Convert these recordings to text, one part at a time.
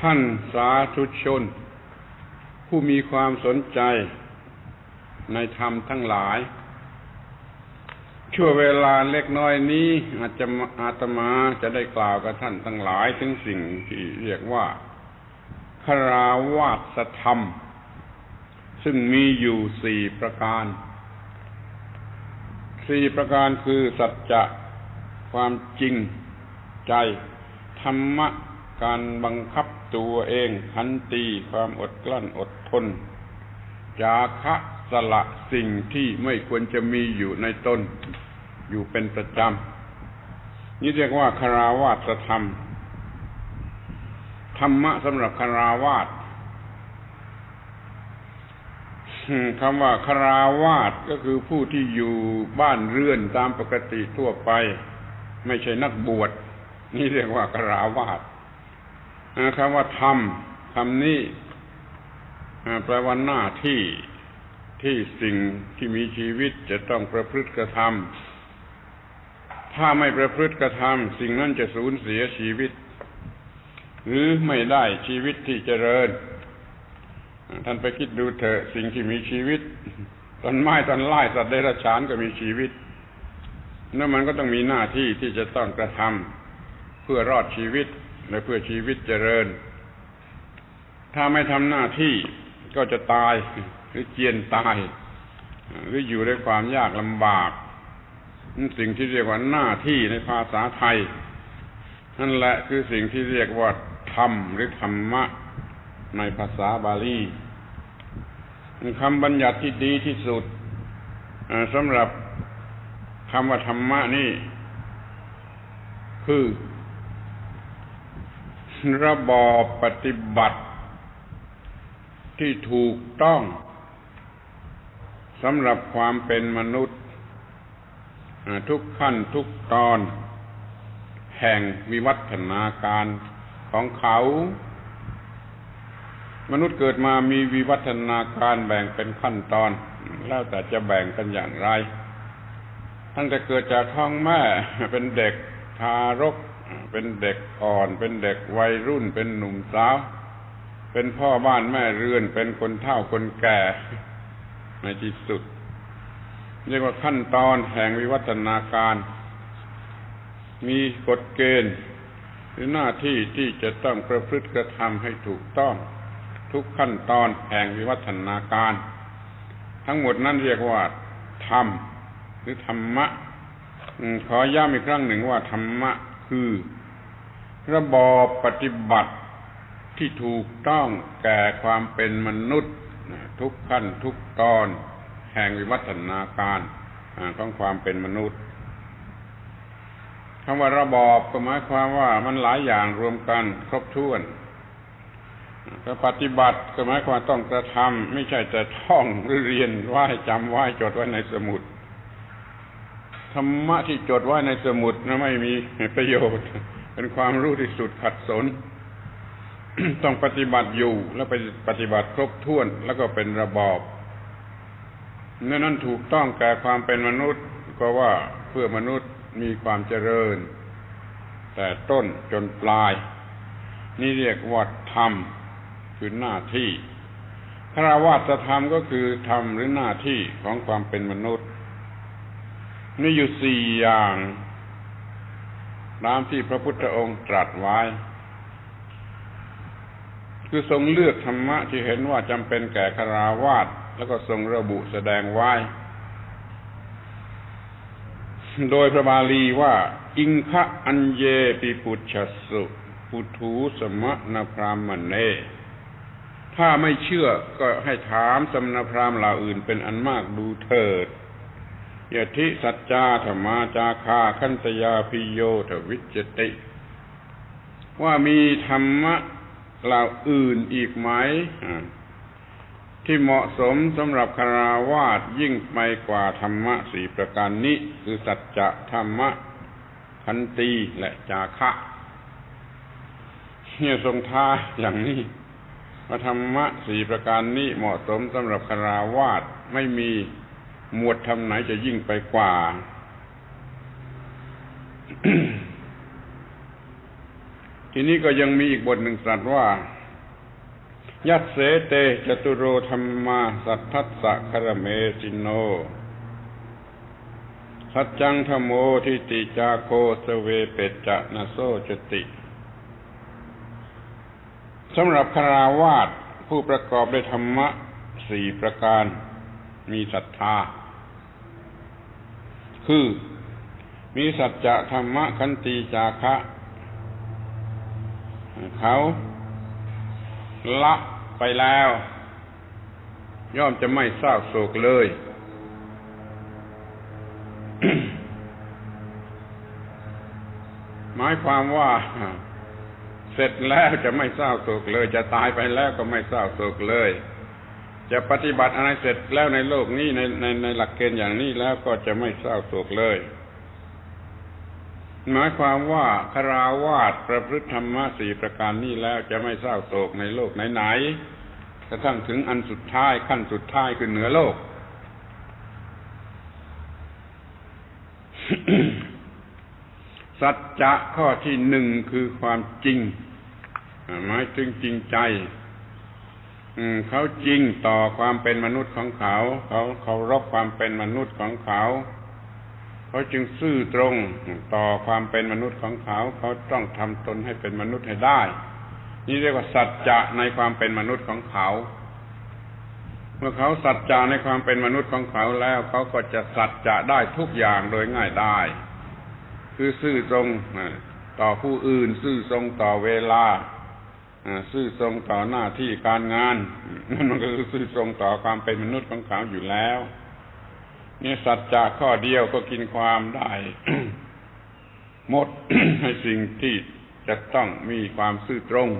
ท่านสาธุชน ผู้มีความสนใจในธรรมทั้งหลาย ชั่วเวลาเล็กน้อยนี้อาจจะอาตมาจะได้กล่าวกับท่านทั้งหลาย ถึงสิ่งที่เรียกว่าคราวาสธรรม ซึ่งมีอยู่สี่ประการสี่ประการคือสัจจะความจริงใจ ธรรมะ การบังคับตัวเองขันตีความอดกลั้นอดทน จาคะสละสิ่งที่ไม่ควรจะมีอยู่ในตนอยู่เป็นประจำนี่เรียกว่าคาราวาสธรรม ธรรมะสำหรับคาราวาสคำว่าคาราวาสก็คือผู้ที่อยู่บ้านเรือนตามปกติทั่วไป ไม่ใช่นักบวชนี่เรียกว่าคาราวาส คำว่าธรรมคำนี้แปลว่าหน้าที่ที่สิ่งที่มีชีวิตจะต้องประพฤติกระทำถ้าไม่ประพฤติกระทำสิ่งนั้นจะสูญเสียชีวิต หรือไม่ได้ชีวิตที่เจริญ ท่านไปคิดดูเถอะสิ่งที่มีชีวิตต้นไม้ต้นไม้สัตว์เดรัจฉานก็มีชีวิตนั่นมันก็ต้องมีหน้าที่ที่จะต้องกระทำเพื่อรอดชีวิต และเพื่อชีวิตเจริญ ถ้าไม่ทำหน้าที่ก็จะตายหรือเจียนตาย หรืออยู่ด้วยความยากลำบากนั่นสิ่งที่เรียกว่าหน้าที่ในภาษาไทย นั่นแหละคือสิ่งที่เรียกว่าธรรมหรือธรรมะในภาษาบาลีคำบัญญัติที่ดีที่สุดสำหรับคำว่าธรรมะนี่ คือ ระบอบปฏิบัติ ที่ถูกต้องสำหรับความเป็นมนุษย์ ทุกขั้นทุกตอน แห่งวิวัฒนาการของเขา มนุษย์เกิดมามีวิวัฒนาการแบ่งเป็นขั้นตอน แล้วแต่จะแบ่งกันอย่างไร ตั้งแต่เกิดจากท้องแม่เป็นเด็กทารก เป็นเด็กอ่อน เป็นเด็กวัยรุ่น เป็นหนุ่มสาว เป็นพ่อบ้านแม่เรือน เป็นคนเฒ่าคนแก่ ในที่สุดเรียกว่าขั้นตอนแห่งวิวัฒนาการ มีกฎเกณฑ์หรือหน้าที่ที่จะต้องประพฤติกระทำให้ถูกต้อง ทุกขั้นตอนแห่งวิวัฒนาการ ทั้งหมดนั้นเรียกว่าธรรมหรือธรรมะขอย้ำอีกครั้งหนึ่งว่าธรรมะ คือ ระบอบปฏิบัติที่ถูกต้องแก่ความเป็นมนุษย์ ทุกขั้นทุกตอน แห่งวิวัฒนาการของความเป็นมนุษย์คำว่าระบอบก็หมายความว่ามันหลายอย่างรวมกันครบถ้วนก็ปฏิบัติก็หมายความต้องกระทำไม่ใช่แต่ท่องหรือเรียนไหว้จำไหว้จดไว้ในสมุด ธรรมะที่จดไว้ในสมุดนะไม่มีประโยชน์ เป็นความรู้ที่สุดขัดสน ต้องปฏิบัติอยู่แล้วไปปฏิบัติครบถ้วนแล้วก็เป็นระบอบเนื่อนั้นถูกต้องแก่ความเป็นมนุษย์ ก็ว่าเพื่อมนุษย์มีความเจริญ แต่ต้นจนปลาย นี่เรียกว่าธรรมคือหน้าที่คารวะธรรมก็คือธรรมหรือหน้าที่ของความเป็นมนุษย์ มีอยู่สี่อย่างตามที่พระพุทธองค์ตรัสไว้ คือทรงเลือกธรรมะที่เห็นว่าจำเป็นแก่คาราวาสแล้วก็ทรงระบุแสดงไว้ โดยพระบาลีว่า อิงคะอัญเยปิปุชสุปุถูสมะนพรามเน ถ้าไม่เชื่อก็ให้ถามสมณพราหมณ์เหล่าอื่นเป็นอันมากดูเถิด ยทิสัจจาธรรมาจาคาคันตยาพิโยทวิจติ ว่ามีธรรมะเหล่าอื่นอีกไหม ที่เหมาะสมสำหรับคาราวาสยิ่งไปกว่าธรรมะสี่ประการนี้ คือสัจจะธรรมะคันตีและจาคะเนี่ยทรงท้าอย่างนี้ว่าธรรมะสี่ประการนี้เหมาะสมสำหรับคาราวาสไม่มี หมวดทำไหนจะยิ่งไปกว่า ทีนี้ก็ยังมีอีกบทหนึ่งตรัสว่า ยัตเสเตจตุโรธรรมาสัทธัสสะคารเมจิโน สัจจังธโมทิติจาโคสเวเปจจะนโซจติสำหรับคาราวาสผู้ประกอบด้วยธรรมะสี่ประการมีศรัทธา คือ มีสัจจะธรรมะคันติจาคะ เขาละไปแล้ว ย่อมจะไม่เศร้าโศกเลย หมายความว่าเสร็จแล้วจะไม่เศร้าโศกเลย จะตายไปแล้วก็ไม่เศร้าโศกเลย จะปฏิบัติอะไรเสร็จแล้วในโลกนี้ในในในหลักเกณฑ์อย่างนี้แล้วก็จะไม่เศร้าโศกเลย หมายความว่าคาราวาสประพฤติธรรมะสี่ประการนี้แล้วจะไม่เศร้าโศกในโลกไหนๆกระทั่งถึงอันสุดท้ายขั้นสุดท้ายคือเหนือโลกสัจจะข้อที่หนึ่งคือความจริงหมายถึงจริงใจ เขาจริงต่อความเป็นมนุษย์ของเขา เขาเคารพความเป็นมนุษย์ของเขา เขาจึงซื่อตรงต่อความเป็นมนุษย์ของเขา เขาต้องทำตนให้เป็นมนุษย์ให้ได้ นี่เรียกว่าสัจจะในความเป็นมนุษย์ของเขา เมื่อเขาสัจจะในความเป็นมนุษย์ของเขาแล้ว เขาก็จะสัจจะได้ทุกอย่างโดยง่ายได้ คือซื่อตรงต่อผู้อื่น ซื่อตรงต่อเวลา ซื่อตรงต่อหน้าที่การงานนั่นมันก็คือซื่อตรงต่อความเป็นมนุษย์ของเขาอยู่แล้วนี่สัจจะข้อเดียวก็กินความได้หมดให้สิ่งที่จะต้องมีความซื่อตรง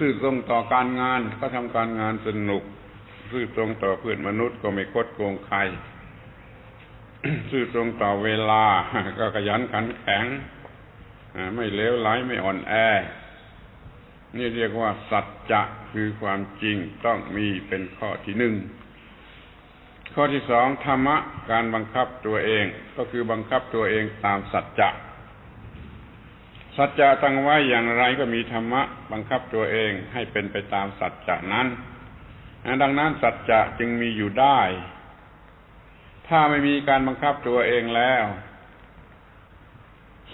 ซื่อตรงต่อการงานก็ทำการงานสนุก ซื่อตรงต่อเพื่อนมนุษย์ก็ไม่คดโกงใคร ซื่อตรงต่อเวลา ก็ขยันขันแข็ง ไม่เลวไหลไม่อ่อนแอ นี่เรียกว่าสัจจะคือความจริงต้องมีเป็นข้อที่หนึ่งข้อที่สองธรรมะการบังคับตัวเอง ก็คือบังคับตัวเองตามสัจจะสัจจะตั้งไว้อย่างไรก็มีธรรมะบังคับตัวเองให้เป็นไปตามสัจจะนั้นดังนั้นสัจจะจึงมีอยู่ได้ ถ้าไม่มีการบังคับตัวเองแล้ว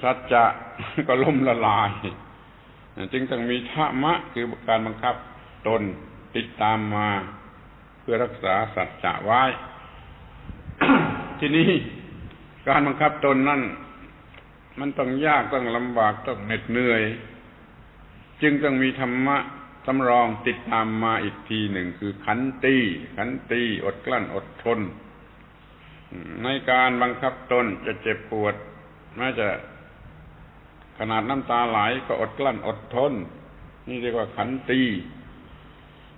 สัจจะก็ล่มละลาย จึงต้องมีธรรมะคือการบังคับตนติดตามมาเพื่อรักษาสัจจะไว้ ทีนี้การบังคับตนนั่นมันต้องยากต้องลำบากต้องเหน็ดเหนื่อย จึงต้องมีธรรมะสำรองติดตามมาอีกทีหนึ่งคือขันตีขันตีอดกลั้นอดทน ในการบังคับตนจะเจ็บปวดแม้จะ ขนาดน้ำตาไหลก็อดกลั้นอดทน นี่เรียกว่าขันตี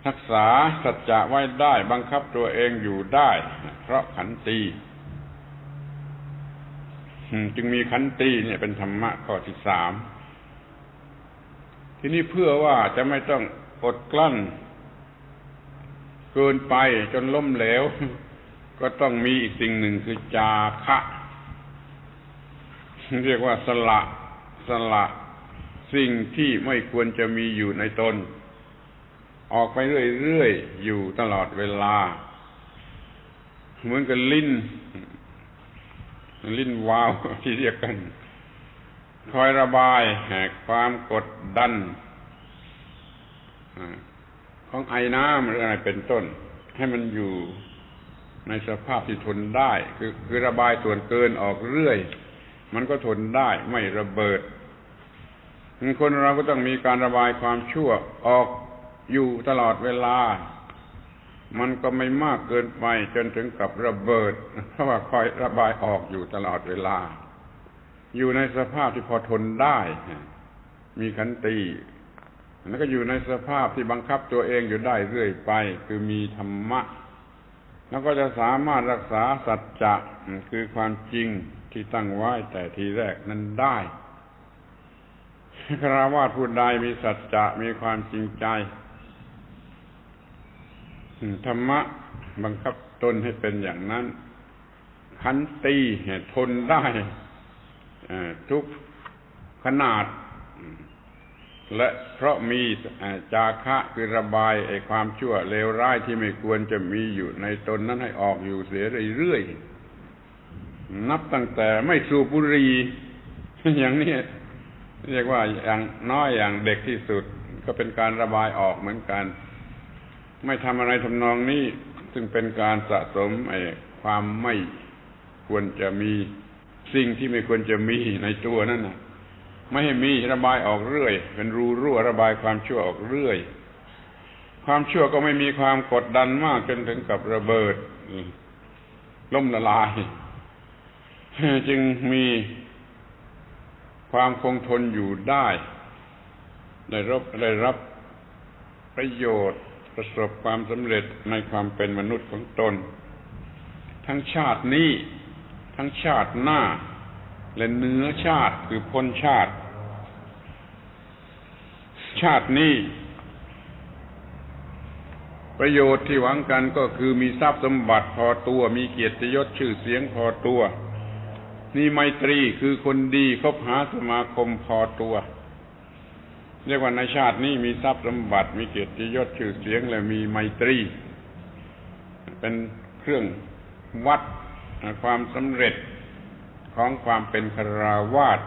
รักษาสัจจะไว้ได้บังคับตัวเองอยู่ได้ เพราะขันตีจึงมีขันตีเนี่ยเป็นธรรมะข้อที่สามทีนี้เพื่อว่าจะไม่ต้องอดกลั้น เกินไปจนล้มเหลว ก็ต้องมีอีกสิ่งหนึ่งคือจาคะ เรียกว่าสละ สละสิ่งที่ไม่ควรจะมีอยู่ในตน ออกไปเรื่อยๆอยู่ตลอดเวลา เหมือนกับลิ้น ลิ้นวาวที่เรียกกัน คอยระบายแหกความกดดันของไอ้น้ำหรืออะไรเป็นต้น ให้มันอยู่ในสภาพที่ทนได้ คือคือระบายส่วนเกินออกเรื่อย มันก็ทนได้ไม่ระเบิด คนเราก็ต้องมีการระบายความชั่วออกอยู่ตลอดเวลา มันก็ไม่มากเกินไปจนถึงกับระเบิด เพราะว่าคอยระบายออกอยู่ตลอดเวลา อยู่ในสภาพที่พอทนได้ มีขันตีแล้วก็อยู่ในสภาพที่บังคับตัวเองอยู่ได้เรื่อยไป คือมีธรรมะ แล้วก็จะสามารถรักษาสัจจะคือความจริงที่ตั้งไว้แต่ทีแรกนั้นได้ คราวาสผู้ใดมีสัจจะมีความจริงใจธรรมะบังคับตนให้เป็นอย่างนั้น ขันตีทนได้ทุกขนาด และเพราะมีจาคะคือระบายไอ้ความชั่วเลวร้ายที่ไม่ควรจะมีอยู่ในตนนั้นให้ออกอยู่เสียเรื่อยๆนับตั้งแต่ไม่สูบบุหรี่อย่างนี้ เรียกว่าอย่างน้อยอย่างเด็กที่สุด ก็เป็นการระบายออกเหมือนกัน ไม่ทำอะไรทำนองนี้ ซึ่งเป็นการสะสมไอ้ความไม่ควรจะมีสิ่งที่ไม่ควรจะมีในตัวนั่นนะไม่ให้มีระบายออกเรื่อย เป็นรูรั่วระบายความชั่วออกเรื่อย ความชั่วก็ไม่มีความกดดันมากจนถึงกับระเบิดล่มละลาย จึงมี ความคงทนอยู่ได้ ได้รับได้รับประโยชน์ประสบความสำเร็จในความเป็นมนุษย์ของตน ทั้งชาตินี้ ทั้งชาติหน้า และเนื้อชาติคือพ้นชาติ ชาตินี้ ประโยชน์ที่หวังกันก็คือมีทรัพย์สมบัติพอตัวมีเกียรติยศชื่อเสียงพอตัว มีไมตรีคือคนดีคบหาสมาคมพอตัว เรียกว่าในชาตินี้มีทรัพย์สมบัติมีเกียรติยศชื่อเสียงและมีไมตรี เป็นเครื่องวัดความสำเร็จของความเป็นคราวาส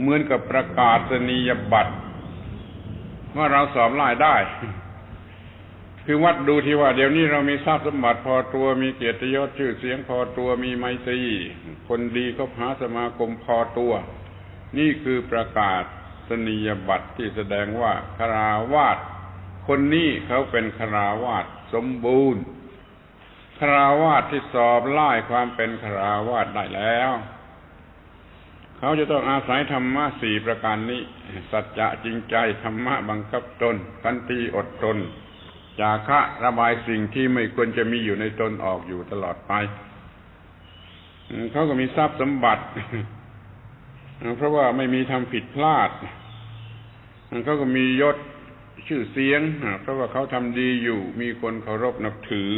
เหมือนกับประกาศนียบัตรว่าเราสอบไล่ได้ คือวัดดูที่ว่า เดี๋ยวนี้เรามีทรัพย์สมบัติพอตัวมีเกียรติยศชื่อเสียงพอตัวมีไมตรีคนดีก็หาสมาคมพอตัว นี่คือประกาศสนียบัตรที่แสดงว่าคราวาสคนนี้เขาเป็นคราวาสสมบูรณ์คราวาสที่สอบไล่ความเป็นคราวาสได้แล้ว เขาจะต้องอาศัยธรรมะสี่ประการนี้ สัจจะจริงใจธรรมะบังคับตนคันตีอดทน จาคะระบายสิ่งที่ไม่ควรจะมีอยู่ในตนออกอยู่ตลอดไปเขาก็มีทรัพย์สมบัติ เพราะว่าไม่มีทำผิดพลาดเขาก็มียศชื่อเสียง เพราะว่าเขาทำดีอยู่ มีคนเคารพนับถือ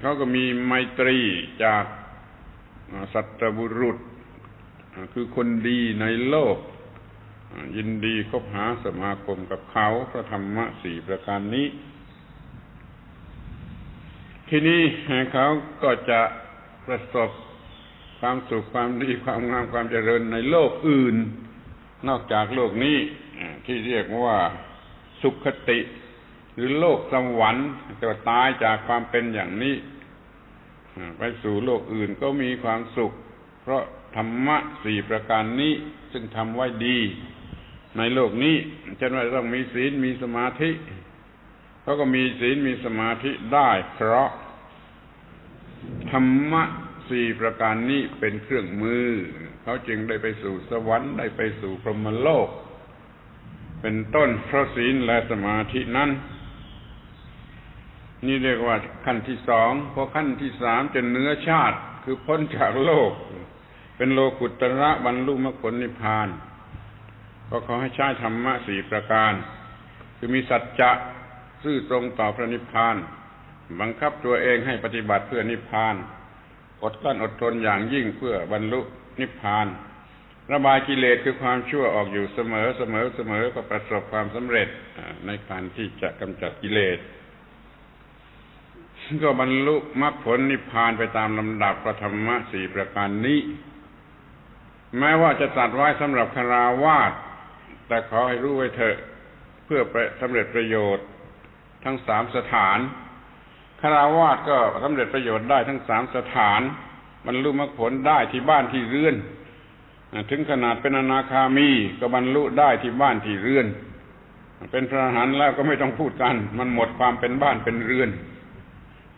เขาก็มีไมตรีจากสัตบุรุษ คือคนดีในโลก ยินดีคบหาสมาคมกับเขาพระธรรมะสี่ประการนี้ ทีนี้เขาก็จะประสบความสุขความดีความงามความเจริญในโลกอื่น นอกจากโลกนี้ที่เรียกว่าสุขติ หรือโลกสวรรค์จะตายจากความเป็นอย่างนี้ไปสู่โลกอื่นก็มีความสุข เพราะธรรมะสี่ประการนี้ ซึ่งทำไว้ดี ในโลกนี้เช่นว่าต้องมีศีลมีสมาธิเขาก็มีศีลมีสมาธิได้ เพราะธรรมะสี่ประการนี้เป็นเครื่องมือ เขาจึงได้ไปสู่สวรรค์ได้ไปสู่พรหมโลก เป็นต้นเพราะศีลและสมาธินั้นนี่เรียกว่าขั้นที่สองพอขั้นที่สามจะเนื้อชาติคือพ้นจากโลก เป็นโลกุตระบรรลุมรรคผลนิพพาน ก็ขอให้ใช้ธรรมะสี่ประการ คือมีสัจจะซื่อตรงต่อพระนิพพาน บังคับตัวเองให้ปฏิบัติเพื่อนิพพาน อดกลั้นอดทนอย่างยิ่งเพื่อบรรลุนิพพาน ระบายกิเลสคือความชั่วออกอยู่เสมอเสมอเสมอก็ประสบความสำเร็จในการที่จะกำจัดกิเลสก็บรรลุมรรคผลนิพพานไปตามลำดับพระธรรมะสี่ประการนี้ แม้ว่าจะตัดไว้สำหรับคาราวาส แต่ขอให้รู้ไว้เถอะ เพื่อสำเร็จประโยชน์ทั้งสามสถานคาราวาสก็สำเร็จประโยชน์ได้ทั้งสามสถาน บรรลุมรรคผลได้ที่บ้านที่เรือนถึงขนาดเป็นอนาคามีก็บรรลุได้ที่บ้านที่เรือน เป็นพระอรหันต์แล้วก็ไม่ต้องพูดกัน มันหมดความเป็นบ้านเป็นเรือน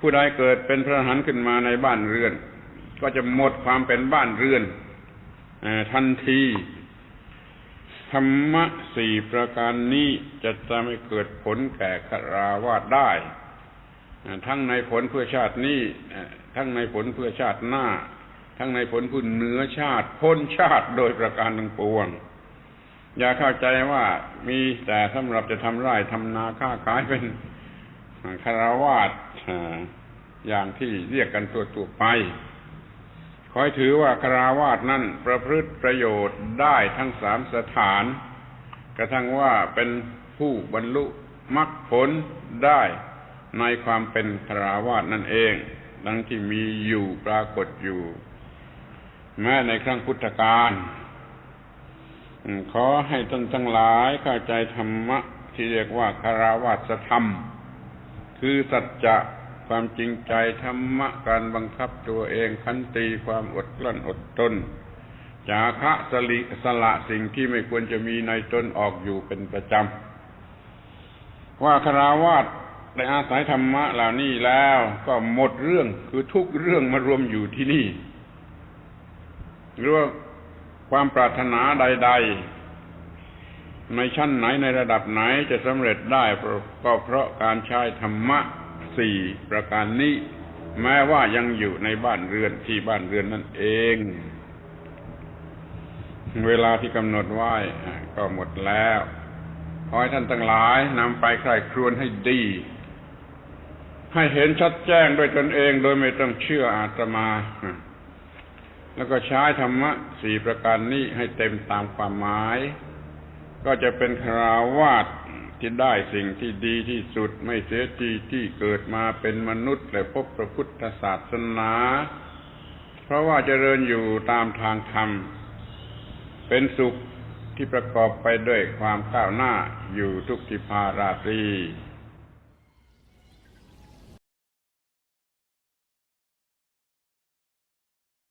ผู้ใดเกิดเป็นพระอรหันต์ขึ้นมาในบ้านเรือน ก็จะหมดความเป็นบ้านเรือนทันที ธรรมะสี่ประการนี้จะทำให้เกิดผลแก่คราวาสได้ ทั้งในผลเพื่อชาตินี้ทั้งในผลเพื่อชาติหน้า ทั้งในผลพื้นเหนือชาติ พ้นชาติโดยประการทั้งปวง อย่าเข้าใจว่ามีแต่สำหรับจะทำไร่ทำนาค้าขายเป็นคาราวาสอย่างที่เรียกกันตัวตัวไป คอยถือว่าคราวาสนั้นประพฤติประโยชน์ได้ทั้งสามสถาน กระทั่งว่าเป็นผู้บรรลุมรรคผลได้ในความเป็นคราวาสนั่นเอง ดังที่มีอยู่ปรากฏอยู่ แม้ในครั้งพุทธกาลขอให้ท่านทั้งหลายเข้าใจธรรมะที่เรียกว่าคาราวาสธรรม คือสัจจะ ความจริงใจธรรมะการบังคับตัวเองขันติความอดกลั้นอดทนจาคะสลิสละสิ่งที่ไม่ควรจะมีในตนออกอยู่เป็นประจำ ว่าคาราวาสได้อาศัยธรรมะเหล่านี้แล้วก็หมดเรื่องคือทุกเรื่องมารวมอยู่ที่นี่หรือว่าความปรารถนาใด ๆ ในชั้นไหนในระดับไหนจะสำเร็จได้ก็เพราะการใช้ธรรมะ สี่ประการนี้ แม้ว่ายังอยู่ในบ้านเรือนที่บ้านเรือนนั่นเอง เวลาที่กำหนดไว้ก็หมดแล้วขอให้ท่านทั้งหลายนำไปใคร่ครวญให้ดี ให้เห็นชัดแจ้งด้วยตนเองโดยไม่ต้องเชื่ออาตมา แล้วก็ใช้ธรรมะสี่ประการนี้ให้เต็มตามความหมาย ก็จะเป็นคราวาส ที่ได้สิ่งที่ดีที่สุดไม่เสียทีที่เกิดมาเป็นมนุษย์และพบพระพุทธศาสนา เพราะว่าเจริญอยู่ตามทางธรรม เป็นสุขที่ประกอบไปด้วยความก้าวหน้าอยู่ทุกทิพาราตรี